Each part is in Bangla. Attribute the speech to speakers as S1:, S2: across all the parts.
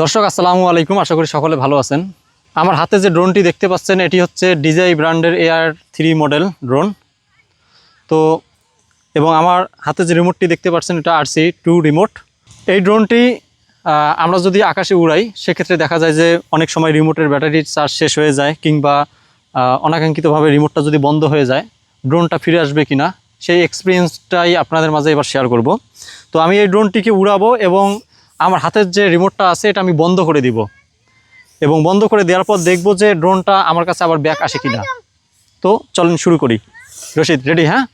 S1: দর্শক, আসসালামু আলাইকুম। আশা করি সকলে ভালো আছেন। আমার হাতে যে ড্রোনটি দেখতে পাচ্ছেন, এটি হচ্ছে ডিজাই ব্র্যান্ডের এয়ার থ্রি মডেল ড্রোন তো, এবং আমার হাতে যে রিমোটটি দেখতে পাচ্ছেন, এটা আরসি টু রিমোট এই ড্রোনটি আমরা যদি আকাশে উড়াই, সেক্ষেত্রে দেখা যায় যে অনেক সময় রিমোটের ব্যাটারির চার্জ শেষ হয়ে যায়, কিংবা অনাকাঙ্ক্ষিতভাবে রিমোটটা যদি বন্ধ হয়ে যায় ড্রোনটা ফিরে আসবে কিনা, সেই এক্সপিরিয়েন্সটাই আপনাদের মাঝে এবার শেয়ার করব। তো আমি এই ড্রোনটিকে উড়াবো এবং আমার হাতের যে রিমোটটা আছে, এটা আমি বন্ধ করে দিব। এবং বন্ধ করে দেওয়ার পর দেখব যে ড্রোনটা আমার কাছে আবার ব্যাক আসে কিনা। তো চলেন শুরু করি। রশিদ রেডি হ্যাঁ?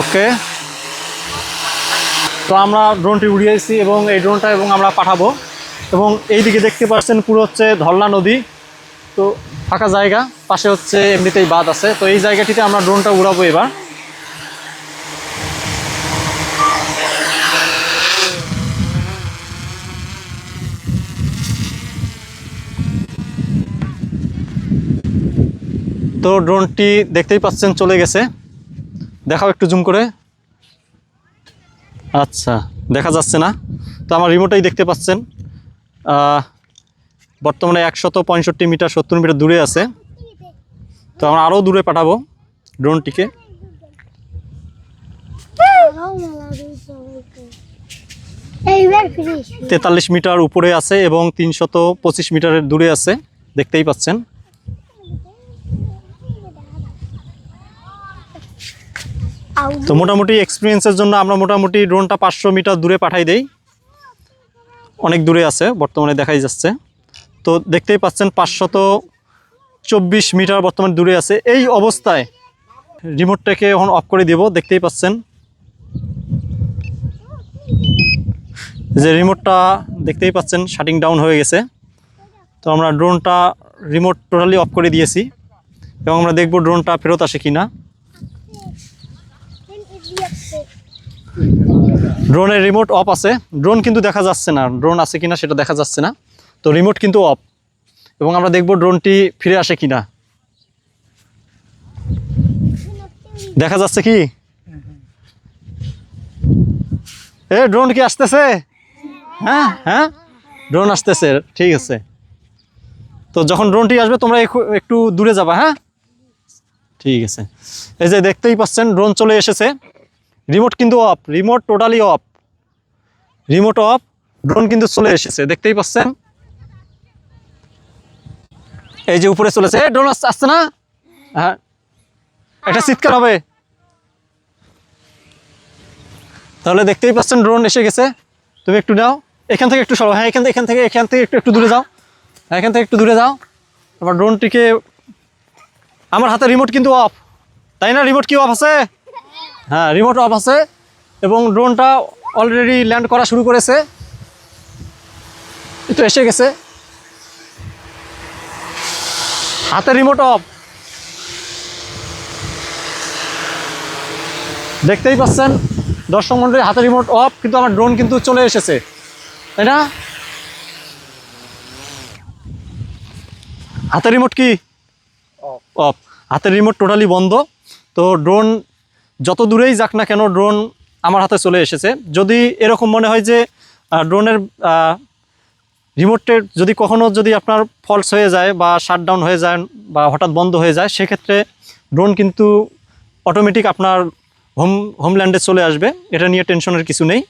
S1: ওকে। তো আমরা ড্রোনটি উড়িয়েছি এবং এই ড্রোনটা এবং আমরা পাঠাবো। এবং এই দিকে দেখতে পাচ্ছেন পুরো হচ্ছে ধরলা নদী। তো ফাঁকা জায়গা, পাশে হচ্ছে এমনিতেই বাঁধ আছে। তো এই জায়গাটিতে আমরা ড্রোনটা উড়াবো এবার। তো ড্রোনটি দেখতেই পাচ্ছেন, চলে গেছে। দেখাও একটু জুম করে। আচ্ছা দেখা যাচ্ছে না। তো আমার রিমোটেই দেখতে পাচ্ছেন। বর্তমানে একশত পঁয়ষট্টি মিটার সত্তর মিটার দূরে আছে। তো আমরা আরও দূরে পাঠাবো ড্রোনটিকে। তেতাল্লিশ মিটার উপরে আছে এবং তিনশত পঁচিশ মিটারের দূরে আছে। দেখতেই পাচ্ছেন। তো মোটামুটি এক্সপিরিয়েন্সের জন্য আমরা মোটামুটি ড্রোনটা পাঁচশো মিটার দূরে পাঠাই দেই। অনেক দূরে আছে, বর্তমানে দেখাই যাচ্ছে। তো দেখতেই পাচ্ছেন পাঁচশত চব্বিশ মিটার বর্তমানে দূরে আছে। এই অবস্থায় রিমোটটাকে এখন অফ করে দেব, দেখতেই পাচ্ছেন। যে রিমোটটা দেখতেই পাচ্ছেন শাটিং ডাউন হয়ে গেছে। তো আমরা ড্রোনটা রিমোট টোটালি অফ করে দিয়েছি। এবং আমরা দেখব ড্রোনটা ফেরত আসে কি না ড্রোনের রিমোট অফ আছে। ড্রোন কিন্তু দেখা যাচ্ছে না। ড্রোন আছে কিনা সেটা দেখা যাচ্ছে না। তো রিমোট কিন্তু অফ এবং আমরা দেখব ড্রোনটি ফিরে আসে কিনা। দেখা যাচ্ছে কি? এ ড্রোন কি আসতেছে? হ্যাঁ হ্যাঁ? ড্রোন আসতেছে, ঠিক আছে। তো যখন ড্রোনটি আসবে, তোমরা একটু- দূরে যাবা হ্যাঁ? ঠিক আছে। এই যে দেখতেই পাচ্ছেন ড্রোন চলে এসেছে। রিমোট কিন্তু off remote totally off remote off drone কিন্তু চলে এসেছে দেখতেই পাচ্ছেন? এই যে উপরে চলেছে এ ড্রোন আসছে আসছে না? হ্যাঁ। এটা শীতকাল হবে। তাহলে দেখতেই পাচ্ছেন ড্রোন এসে গেছে। তুমি একটু নাও এখান থেকে একটু সরো। হ্যাঁ এখান থেকে এখান থেকে এখান থেকে একটু একটু দূরে যাও। হ্যাঁ এখান থেকে একটু দূরে যাও। আবার ড্রোনটিকে আমার হাতে রিমোট কিন্তু অফ তাই না? রিমোট কি অফ আছে? হ্যাঁ রিমোট অফ আছে এবং ড্রোনটা অলরেডি ল্যান্ড করা শুরু করেছে। একটু এসে গেছে। হাতে রিমোট অফ দেখতেই পাচ্ছেন দর্শক মন্ডলী হাতে রিমোট অফ কিন্তু আমার ড্রোন কিন্তু চলে এসেছে। তাই না? হাতের রিমোট কি? অফ হাতের রিমোট টোটালি বন্ধ। তো ড্রোন যত দূরেই যাক না কেন ড্রোন আমার হাতে চলে এসেছে। যদি এরকম মনে হয় যে ড্রোনের রিমোটের যদি কখনও যদি আপনার ফলস হয়ে যায় বা শাটডাউন হয়ে যায় বা হঠাৎ বন্ধ হয়ে যায়, সেক্ষেত্রে ড্রোন কিন্তু অটোমেটিক আপনার হোম হোমল্যান্ডে চলে আসবে। এটা নিয়ে টেনশনের কিছু নেই।